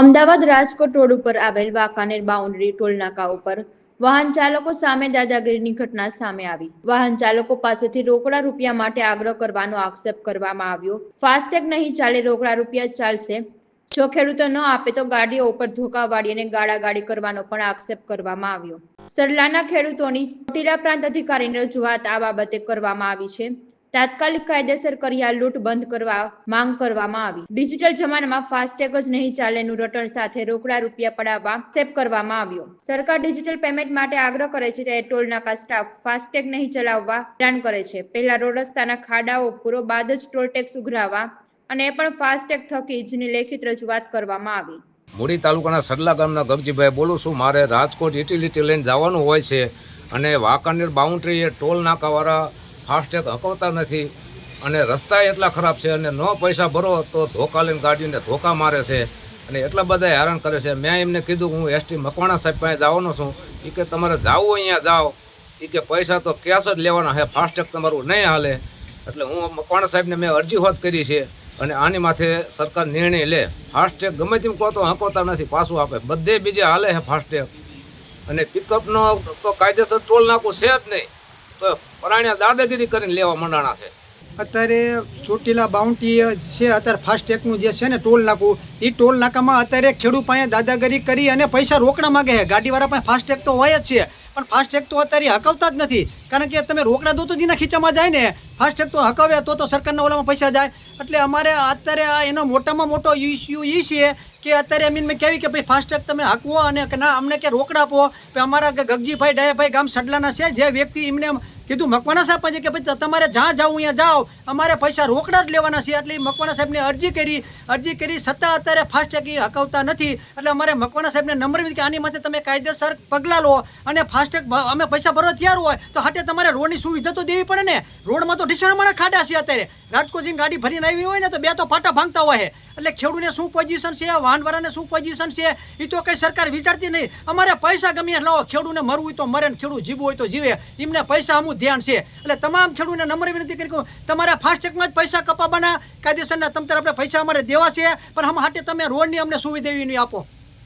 Ahmedabad Rajkot road ઉપર આવેલ Wankaner boundary toll નાકા ઉપર વાહન ચાલકો સામે દાદાગીરીની ઘટના સામે આવી. વાહન ચાલકો પાસેથી રોકડા રૂપિયા માટે આગ્રહ કરવાનો આક્ષેપ કરવામાં આવ્યો. ફાસ્ટેગ નહીં ચાલે રોકડા રૂપિયા ચાલશે. જો ખેડૂતો ન આપે તો ગાડીઓ ઉપર ધોકા વાળી અને ગાડાગાડી કરવાનો પણ આક્ષેપ કરવામાં આવ્યો. સરલાના ખેડૂતોની ચોટીલા પ્રાંત અધિકારીની રજૂઆત આ બાબતે કરવામાં આવી છે. તાત્કાલિક કાયદેસર કરી આ લૂંટ બંધ કરવા માંગ કરવામાં આવી. ડિજિટલ જમાનામાં ફાસ્ટેગ જ નહીં ચાલેનું રટણ સાથે રોકડા રૂપિયા પડાવવા સેપ કરવામાં આવ્યો. સરકાર ડિજિટલ પેમેન્ટ માટે આગ્રહ કરે છે ત્યારે ટોલ નાકા સ્ટાફ ફાસ્ટેગ નહીં ચલાવવા પ્લાન કરે છે. પહેલા રોડ રસ્તાના ખાડાઓ પૂરો બાદ જ ટોલ ટેક્સ ઉઘરાવવા અને એ પણ ફાસ્ટેગ થકી જની લેખિત રજૂઆત કરવામાં આવી. મૂડી તાલુકાના સરલા ગામના ગગજીભાઈ બોલું છું, મારે રાજકોટ યુટિલિટી લઈને જવાનું હોય છે અને વાંકાનેર બાઉન્ડ્રીએ ટોલ નાકાવાળા ફાસ્ટેગ હકવતા નથી અને રસ્તા એટલા ખરાબ છે અને ન પૈસા ભરો તો ધોકા લઈને ગાડીને ધોકા મારે છે અને એટલા બધા હેરાન કરે છે. મેં એમને કીધું હું એસટી મકવાણા સાહેબ પાસે જવાનો છું. એ કે તમારે જાવું અહીંયા જાઓ. એ કે પૈસા તો કેશ જ લેવાના છે. ફાસ્ટેગ તમારું નહીં હાલે. એટલે હું મકવાણા સાહેબને મેં અરજી હોત કરી છે અને આની માથે સરકાર નિર્ણય લે. ફાસ્ટેગ ગમે તેમ કહો તો હંકોતા નથી, પાછું આપે. બધે બીજે હાલે છે ફાસ્ટેગ અને પિકઅપનો તો કાયદેસર ટોલ નાખવું છે જ નહીં. તો પરાણ્યા દાદાગીરી કરીને લેવા મંડાણા છે. અત્યારે ચોટીલા બાઉન્ટી છે, અત્યારે ફાસ્ટેગનું જે છે ને ટોલ નાકું એ ટોલ નાકામાં અત્યારે ખેડૂત પાસે દાદાગીરી કરી અને પૈસા રોકડા માગે છે. ગાડીવાળા પાસે ફાસ્ટેગ તો હોય જ છે, પણ ફાસ્ટેગ તો અત્યારે હકવતા જ નથી. કારણ કે તમે રોકડા દો તો જેના ખીચામાં જાય ને. ફાસ્ટેગ તો હકાવે, તો તો સરકારના ઓલામાં પૈસા જાય. એટલે અમારે અત્યારે આ એનો મોટામાં મોટો ઇસ્યુ એ છે કે અત્યારે અમીન મેં કહેવી કે ભાઈ ફાસ્ટેગ તમે હાંકવો અને ના, અમને કે રોકડા આપો. કે અમારા ગગજીભાઈ, ડાયાભાઈ ગામ સડલાના છે, જે વ્યક્તિ એમને કીધું, મકવાણા સાહેબ પાસે કે ભાઈ તમારે જ્યાં જાઓ અહીંયા જાઓ. અમારે પૈસા રોકડા જ લેવાના છે. એટલે મકવાના સાહેબને અરજી કરી અરજી કરી છતાં અત્યારે ફાસ્ટેગ એ હકવતા નથી. એટલે અમારે મકવાણા સાહેબને નંબર કે આની માટે તમે કાયદેસર પગલાં લો અને ફાસ્ટેગ અમે પૈસા ભરવા તૈયાર હોય તો હાટે તમારે રોડની સુવિધા તો દેવી પડે ને. રોડમાં તો ઢીસણમાણા ખાડા છે અત્યારે. રાજકોટ જઈને ગાડી ભરીને આવી હોય ને તો બે તો ફાટા ભાંગતા હોય. છે એટલે ખેડૂને શું પોઝિશન છે? વાહનવાળાને શું પોઝિશન છે? એ તો કઈ સરકાર વિચારતી નહીં. અમારે પૈસા ગમે લાવો ખેડૂને મરવું હોય તો મરે ને ખેડૂત જીવવું હોય તો જીવે. એમને પૈસા અમુક ધ્યાન છે. એટલે તમામ ખેડૂને નમ્ર વિનંતી કરી કહું, તમારે ફાસ્ટેગમાં જ પૈસા કપાવવાના કાયદેસરના તમ તાર આપણે પૈસા અમારે દેવા છે. પણ હમ હાટે તમે રોડની અમને સુવિધા એવી નહીં આપો.